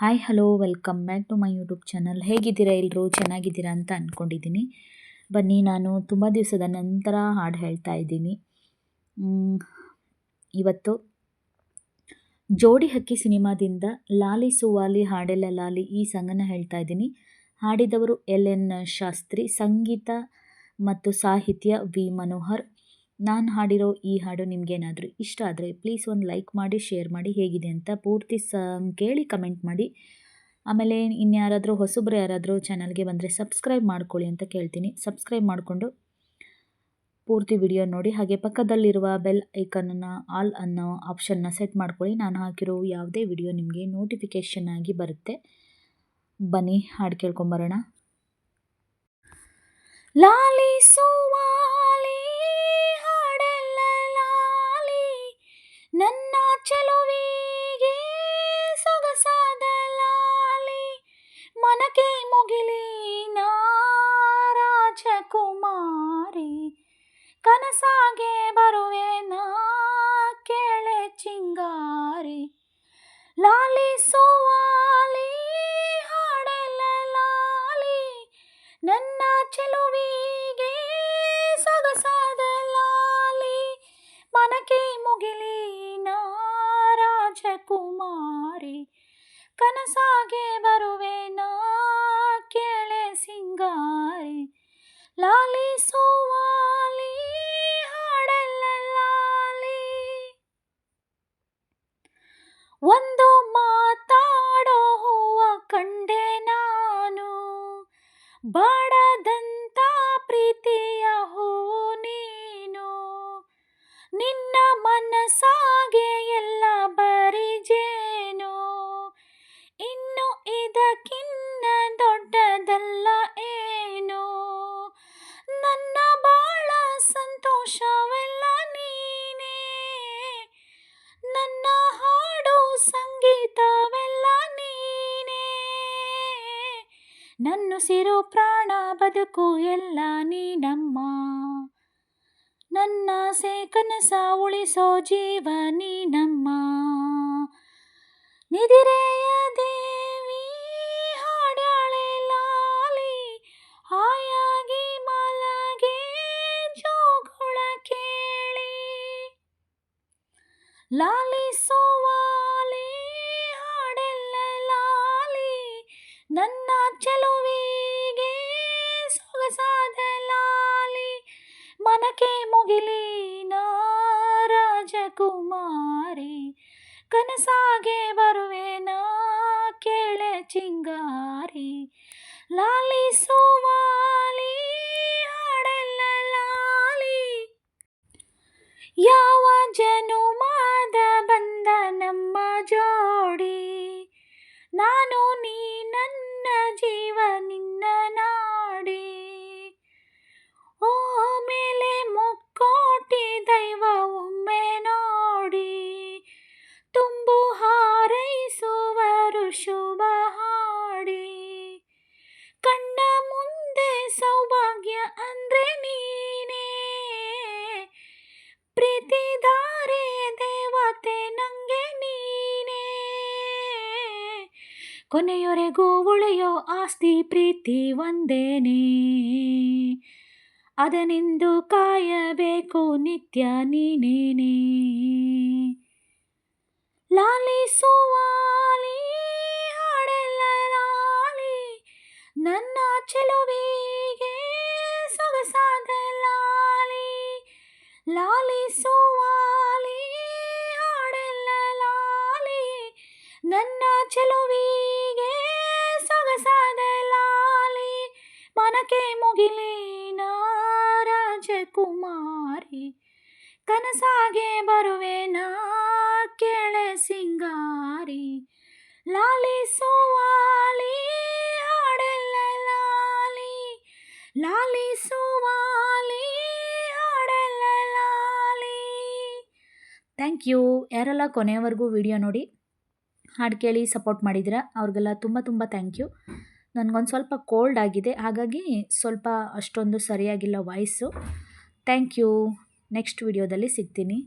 Hi hello welcome back to my YouTube channel ಹೇಗಿದ್ದೀರಾ ಎಲ್ಲರೂ ಚೆನ್ನಾಗಿದ್ದೀರಾ ಅಂತ ಅಂದ್ಕೊಂಡಿದ್ದೀನಿ ಬನ್ನಿ, ನಾನು ತುಂಬ ದಿವಸದ ನಂತರ ಹಾಡು ಹೇಳ್ತಾ ಇದ್ದೀನಿ. ಇವತ್ತು ಜೋಡಿ ಹಕ್ಕಿ ಸಿನಿಮಾದಿಂದ ಲಾಲಿ ಸುವಾಲಿ ಹಾಡೆಲ್ಲ ಲಾಲಿ ಈ ಸಾಂಗನ್ನು ಹೇಳ್ತಾ ಇದ್ದೀನಿ. ಹಾಡಿದವರು ಎಲ್ ಎನ್ ಶಾಸ್ತ್ರಿ, ಸಂಗೀತ ಮತ್ತು ಸಾಹಿತ್ಯ ವಿ ಮನೋಹರ್. ನಾನು ಹಾಡಿರೋ ಈ ಹಾಡು ನಿಮಗೇನಾದರೂ ಇಷ್ಟ ಆದರೆ ಪ್ಲೀಸ್ ಒಂದು ಲೈಕ್ ಮಾಡಿ ಶೇರ್ ಮಾಡಿ ಹೇಗಿದೆ ಅಂತ ಪೂರ್ತಿ ಸಾಂಗ್ ಕೇಳಿ ಕಮೆಂಟ್ ಮಾಡಿ. ಆಮೇಲೆ ಇನ್ಯಾರಾದರೂ ಹೊಸಬ್ರು ಯಾರಾದರೂ ಚಾನಲ್ಗೆ ಬಂದರೆ ಸಬ್ಸ್ಕ್ರೈಬ್ ಮಾಡ್ಕೊಳ್ಳಿ ಅಂತ ಕೇಳ್ತೀನಿ. ಸಬ್ಸ್ಕ್ರೈಬ್ ಮಾಡಿಕೊಂಡು ಪೂರ್ತಿ ವಿಡಿಯೋ ನೋಡಿ. ಹಾಗೆ ಪಕ್ಕದಲ್ಲಿರುವ ಬೆಲ್ ಐಕನನ್ನು ಆಲ್ ಅನ್ನೋ ಆಪ್ಷನ್ನ ಸೆಟ್ ಮಾಡ್ಕೊಳ್ಳಿ. ನಾನು ಹಾಕಿರೋ ಯಾವುದೇ ವಿಡಿಯೋ ನಿಮಗೆ ನೋಟಿಫಿಕೇಷನ್ ಆಗಿ ಬರುತ್ತೆ. ಬನ್ನಿ, ಹಾಡು ಕೇಳ್ಕೊಂಬರೋಣ ಲಾಲಿ ಸುವಾಲಿ ಚೆಲುವಿಗೆ ಸೊಗಸಾದ ಲಾಲಿ ಮನಕೆ ಮುಗಿಲಿ ನಾ ರಾಜಕುಮಾರಿ ಕನಸಾಗೆ ಬರುವೆ ನಾ ಕೇಳೆ ಚಿಂಗಾರಿ ಲಾಲಿ ಒಂದು ನನ್ನುಸಿರು ಪ್ರಾಣ ಬದುಕು ಎಲ್ಲ ನೀನಮ್ಮ. ನನ್ನ ಸೇ ಕನಸ ಉಳಿಸೋ ಜೀವ ನೀನಮ್ಮ. ನಿದಿರೆಯ ದೇವಿ, ಹಾಡ್ಯಾಳೆ ಲಾಲಿ, ಹಾಯಾಗಿ ಮಲಗೆ ಜೋಗುಳ ಕೇಳಿ. ಲಾಲಿ ಮುಗಿಲಿ ನಾ ರಾಜಕುಮಾರಿ ಕನಸಾಗೆ ಬರುವೆ ನಾ ಕೇಳೆ ಚಿಂಗಾರಿ. ಲಾಲಿ ಅಂದ್ರೆ ನೀನೇ. ಪ್ರೀತಿದಾರೆ ದೇವತೆ ನಂಗೆ ನೀನೇ. ಕೊನೆಯೊರೆಗೂ ಉಳಿಯೋ ಆಸ್ತಿ ಪ್ರೀತಿ ಒಂದೇನೆ ಅದನೆಂದು ಕಾಯಬೇಕು ನಿತ್ಯ ನೀನೇನೇ ಲಾಲಿ ಸುವಾಲಿ ಹಾಡೆಲ್ಲ ಲಾಲಿ, ನನ್ನ ಚೆಲುವಿಗೆ ಸೊಗಸಾದ ಲಾಲಿ ಲಾಲಿ ಸೋವಾಲಿ ಹಾಡೆಲ್ಲ ಲಾಲಿ ನನ್ನ ಚೆಲುವಿಗೆ ಸೊಗಸಾದ ಲಾಲಿ ಮನಕೆ ಮುಗಿಲಿ ನಾ ರಾಜಕುಮಾರಿ ಕನಸಾಗೆ ಬರುವೆ ನಾ ಕೇಳೆ ಸಿಂಗಾರಿ ಲಾಲಿ ಸುವಾಲಿ ಲಾಲಿ ಸುವಾಲಿ ಹಾಡೆಲ್ಲ ಲಾಲಿ. ಥ್ಯಾಂಕ್ ಯು ಯಾರೆಲ್ಲ ಕೊನೆಯವರೆಗೂ ವಿಡಿಯೋ ನೋಡಿ ಹಾಡು ಕೇಳಿ ಸಪೋರ್ಟ್ ಮಾಡಿದ್ದೀರಾ, ಅವ್ರಿಗೆಲ್ಲ ತುಂಬ ತುಂಬ ಥ್ಯಾಂಕ್ ಯು ನನಗೊಂದು ಸ್ವಲ್ಪ ಕೋಲ್ಡ್ ಆಗಿದೆ, ಹಾಗಾಗಿ ಸ್ವಲ್ಪ ಅಷ್ಟೊಂದು ಸರಿಯಾಗಿಲ್ಲ ವಾಯ್ಸು ಥ್ಯಾಂಕ್ ಯು ನೆಕ್ಸ್ಟ್ ವಿಡಿಯೋದಲ್ಲಿ ಸಿಗ್ತೀನಿ.